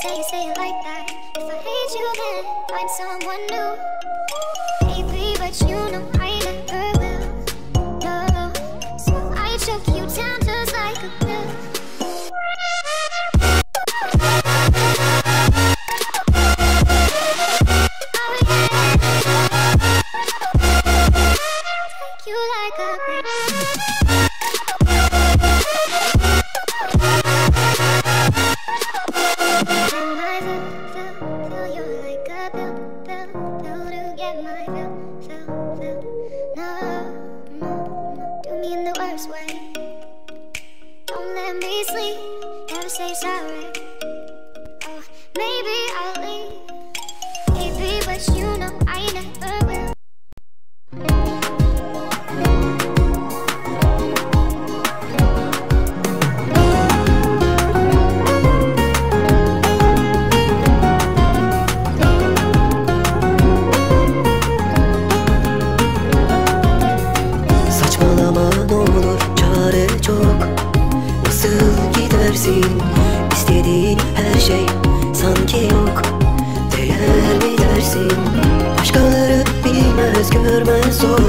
Say you say it like that. If I hate you, then find someone new. Let me sleep, never say sorry. Oh, maybe I'll leave, maybe, but you know gidersin istediğin her şey sanki yok. Değer mi dersin? Başkaları bilmez görmez zor.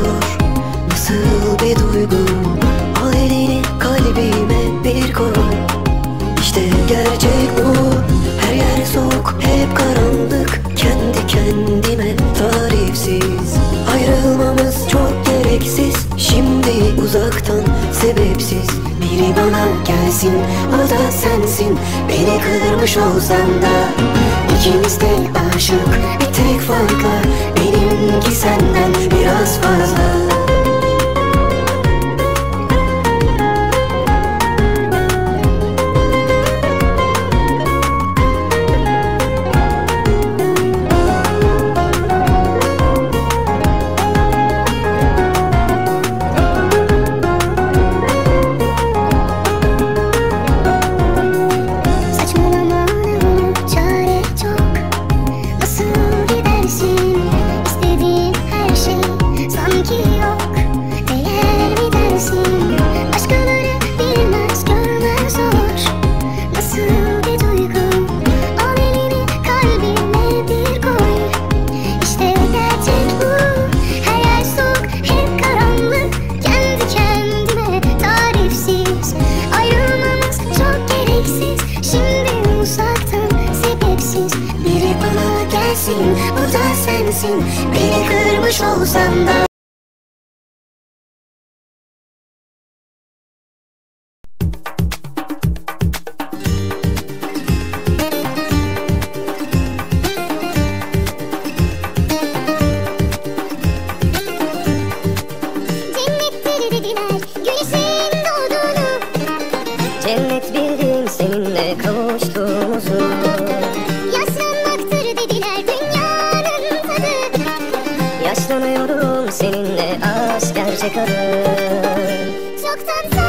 Nasıl bir duygu? Al elini kalbime bir koy. İşte gerçek bu. Her yer soğuk hep karanlık. Kendi kendime tarifsiz. Ayrılmamız çok gereksiz. Şimdi uzaktan sebepsiz. Biri bana gelsin sensin. Beni kırmış olsan da İkimiz de aşık. Bir tek farkla Benimki senden biraz fazla sensin Beni kırmış olsan da seninle aşk gerçek adı Çoktan sen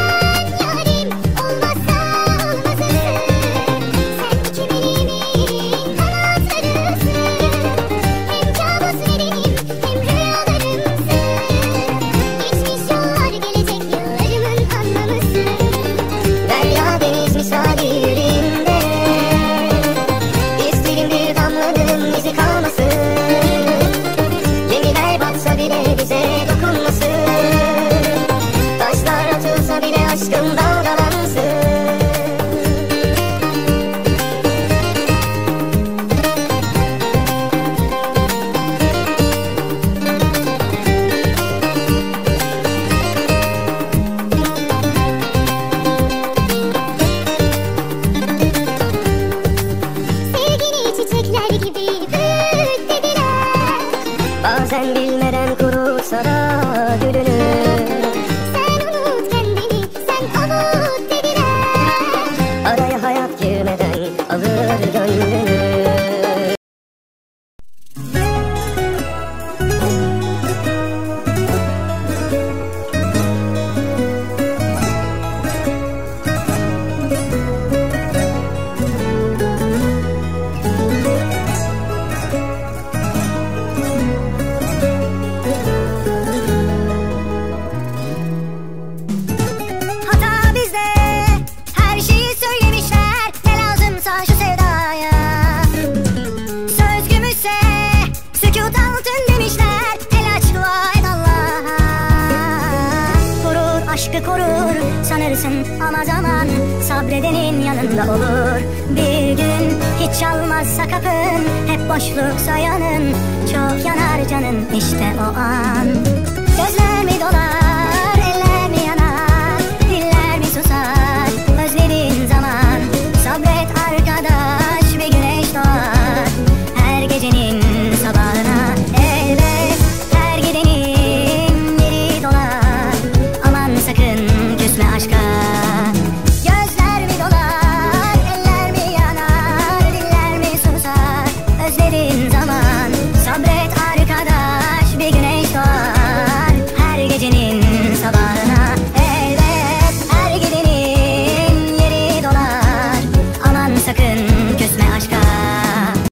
aşkı korur sanırsın ama zaman sabredenin yanında olur. Bir gün hiç çalmazsa kapın hep boşluk sayanın çok yanar canın işte o an.